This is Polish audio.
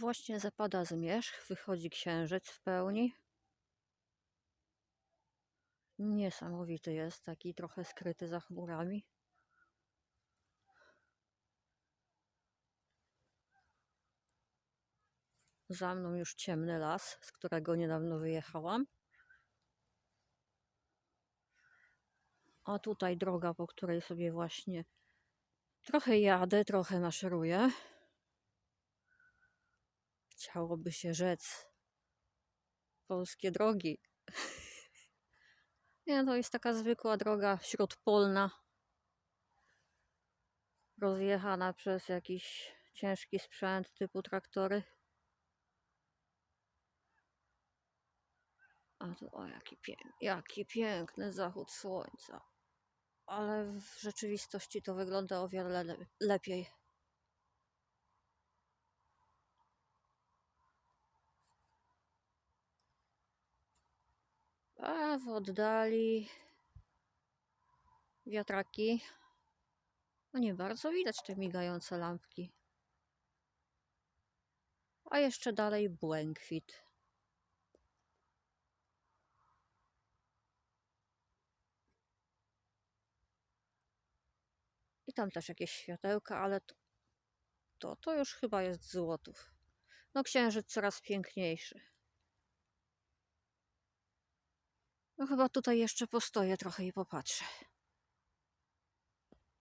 Właśnie zapada zmierzch, wychodzi księżyc w pełni. Niesamowity jest, taki trochę skryty za chmurami. Za mną już ciemny las, z którego niedawno wyjechałam. A tutaj droga, po której sobie właśnie trochę jadę, trochę maszeruję. Chciałoby się rzec. Polskie drogi. Nie, to jest taka zwykła droga śródpolna. Rozjechana przez jakiś ciężki sprzęt typu traktory. A tu, o jaki, pięk, jaki piękny zachód słońca. Ale w rzeczywistości to wygląda o wiele le- lepiej. A w oddali wiatraki. No nie bardzo widać te migające lampki. A jeszcze dalej błękwit. I tam też jakieś światełka, ale to, to, to już chyba jest złotów. No księżyc coraz piękniejszy. No chyba tutaj jeszcze postoję trochę i popatrzę.